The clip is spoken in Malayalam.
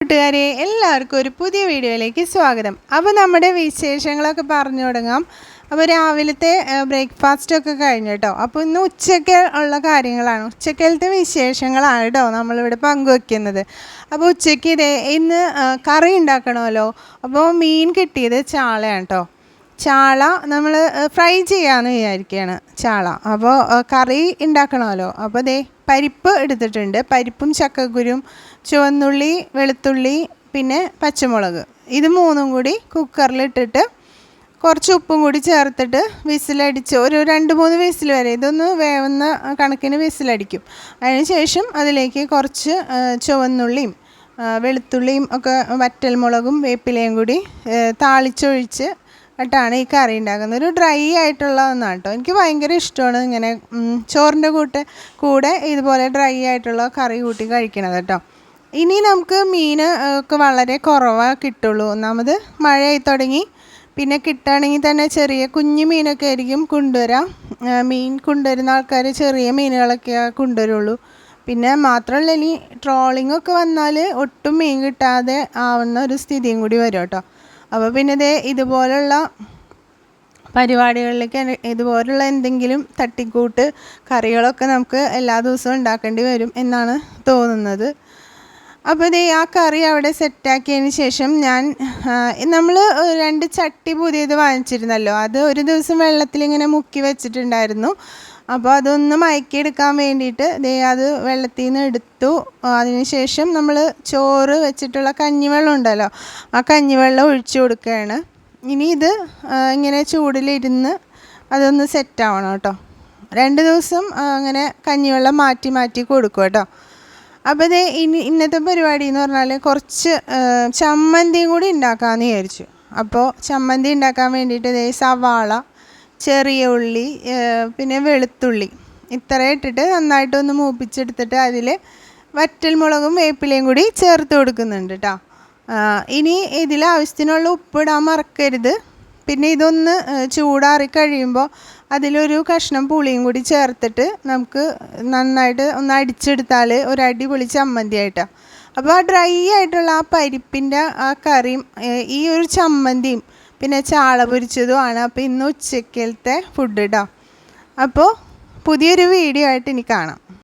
കൂട്ടുകാരെ എല്ലാവർക്കും ഒരു പുതിയ വീഡിയോയിലേക്ക് സ്വാഗതം. അപ്പോൾ നമ്മുടെ വിശേഷങ്ങളൊക്കെ പറഞ്ഞു തുടങ്ങാം. അപ്പോൾ രാവിലത്തെ ബ്രേക്ക്ഫാസ്റ്റൊക്കെ കഴിഞ്ഞു കേട്ടോ. അപ്പോൾ ഇന്ന് ഉച്ചയ്ക്ക് ഉള്ള കാര്യങ്ങളാണ്. ഉച്ചക്കലത്തെ വിശേഷങ്ങളാണ് കേട്ടോ നമ്മളിവിടെ പങ്കുവെക്കുന്നത്. അപ്പോൾ ഉച്ചയ്ക്ക് ഇതേ ഇന്ന് കറി ഉണ്ടാക്കണമല്ലോ. അപ്പോൾ മീൻ കിട്ടിയത് ചാളയാണ് കേട്ടോ. ചാള നമ്മൾ ഫ്രൈ ചെയ്യാമെന്ന് വിചാരിക്കുകയാണ് ചാള. അപ്പോൾ കറി ഉണ്ടാക്കണമല്ലോ അപ്പോൾ ദേ പരിപ്പ് എടുത്തിട്ടുണ്ട്. പരിപ്പും ചക്കക്കുരും ചുവന്നുള്ളി വെളുത്തുള്ളി പിന്നെ പച്ചമുളക്. ഇത് മൂന്നും കൂടി കുക്കറിലിട്ടിട്ട് കുറച്ച് ഉപ്പും കൂടി ചേർത്തിട്ട് വിസിലടിച്ച് ഒരു രണ്ട് മൂന്ന് വിസിൽ വരെ ഇതൊന്ന് വേവുന്ന കണക്കിന് വിസിലടിക്കും. അതിന് ശേഷം അതിലേക്ക് കുറച്ച് ചുവന്നുള്ളിയും വെളുത്തുള്ളിയും ഒക്കെ വറ്റൽമുളകും വേപ്പിലയും കൂടി താളിച്ചൊഴിച്ച് ാണ് ഈ കറി ഉണ്ടാക്കുന്നത്. ഒരു ഡ്രൈ ആയിട്ടുള്ള ഒന്നാണ് കേട്ടോ എനിക്ക് ഭയങ്കര ഇഷ്ടമാണ് ഇങ്ങനെ ചോറിന്റെ കൂട്ട് കൂടെ ഇതുപോലെ ഡ്രൈ ആയിട്ടുള്ള കറി കൂട്ടി കഴിക്കണത് കേട്ടോ ഇനി നമുക്ക് മീൻ ഒക്കെ വളരെ കുറവാണ് കിട്ടുള്ളൂ. ഒന്നാമത് മഴയായി തുടങ്ങി. പിന്നെ കിട്ടുകയാണെങ്കിൽ തന്നെ ചെറിയ കുഞ്ഞു മീനൊക്കെ ആയിരിക്കും കൊണ്ടുവരാം. മീൻ കൊണ്ടുവരുന്ന ആൾക്കാർ ചെറിയ മീനുകളൊക്കെ കൊണ്ടുവരുള്ളൂ. പിന്നെ മാത്രമല്ല ഇനി ട്രോളിംഗ് ഒക്കെ വന്നാൽ ഒട്ടും മീൻ കിട്ടാതെ ആവുന്ന ഒരു സ്ഥിതിയും കൂടി വരും കേട്ടോ അപ്പോൾ പിന്നെ ഇതേ ഇതുപോലുള്ള പരിപാടികളിലേക്ക് ഇതുപോലുള്ള എന്തെങ്കിലും തട്ടിക്കൂട്ട് കറികളൊക്കെ നമുക്ക് എല്ലാ ദിവസവും ഉണ്ടാക്കേണ്ടി വരും എന്നാണ് തോന്നുന്നത്. അപ്പോൾ ഇതേ ആ കറി അവിടെ സെറ്റാക്കിയതിന് ശേഷം ഞാൻ നമ്മൾ രണ്ട് ചട്ടി പുതിയത് വാങ്ങിച്ചിരുന്നല്ലോ. അത് ഒരു ദിവസം വെള്ളത്തിൽ ഇങ്ങനെ മുക്കി വെച്ചിട്ടുണ്ടായിരുന്നു. അപ്പോൾ അതൊന്ന് മയക്കിയെടുക്കാൻ വേണ്ടിയിട്ട് ദേ അത് വെള്ളത്തിൽ നിന്ന് എടുത്തു അതിനുശേഷം നമ്മൾ ചോറ് വെച്ചിട്ടുള്ള കഞ്ഞിവെള്ളം ഉണ്ടല്ലോ ആ കഞ്ഞിവെള്ളം ഒഴിച്ചു കൊടുക്കുകയാണ്. ഇനി ഇത് ഇങ്ങനെ ചൂടിലിരുന്ന് അതൊന്ന് സെറ്റാവണം കേട്ടോ. രണ്ട് ദിവസം അങ്ങനെ കഞ്ഞിവെള്ളം മാറ്റി മാറ്റി കൊടുക്കും കേട്ടോ. അപ്പോൾ ഇത് ഇനി ഇന്നത്തെ പരിപാടി എന്ന് പറഞ്ഞാൽ കുറച്ച് ചമ്മന്തിയും കൂടി ഉണ്ടാക്കാമെന്ന് വിചാരിച്ചു. അപ്പോൾ ചമ്മന്തി ഉണ്ടാക്കാൻ വേണ്ടിയിട്ട് ഇതേ സവാള ചെറിയ ഉള്ളി പിന്നെ വെളുത്തുള്ളി. ഇത്ര ഇട്ടിട്ട് നന്നായിട്ടൊന്ന് മൂപ്പിച്ചെടുത്തിട്ട് അതിൽ വറ്റൽമുളകും വേപ്പിലയും കൂടി ചേർത്ത് കൊടുക്കുന്നുണ്ട് കേട്ടോ ഇനി ഇതിൽ ആവശ്യത്തിനുള്ള ഉപ്പിടാൻ മറക്കരുത്. പിന്നെ ഇതൊന്ന് ചൂടാറി കഴിയുമ്പോൾ അതിലൊരു കഷ്ണം പുളിയും കൂടി ചേർത്തിട്ട് നമുക്ക് നന്നായിട്ട് ഒന്ന് അടിച്ചെടുത്താൽ ഒരു അടിപൊളി ചമ്മന്തി ആയിട്ടാണ് അപ്പോൾ ആ ഡ്രൈ ആയിട്ടുള്ള ആ പരിപ്പിന്റെ ആ കറിയും ഈ ഒരു ചമ്മന്തിയും പിന്നെ ചാള പൊരിച്ചതുമാണ്. അപ്പോൾ ഇന്ന് ഉച്ചക്കലത്തെ ഫുഡ് കേട്ടോ അപ്പോൾ പുതിയൊരു വീഡിയോ ആയിട്ട് ഇനി കാണാം.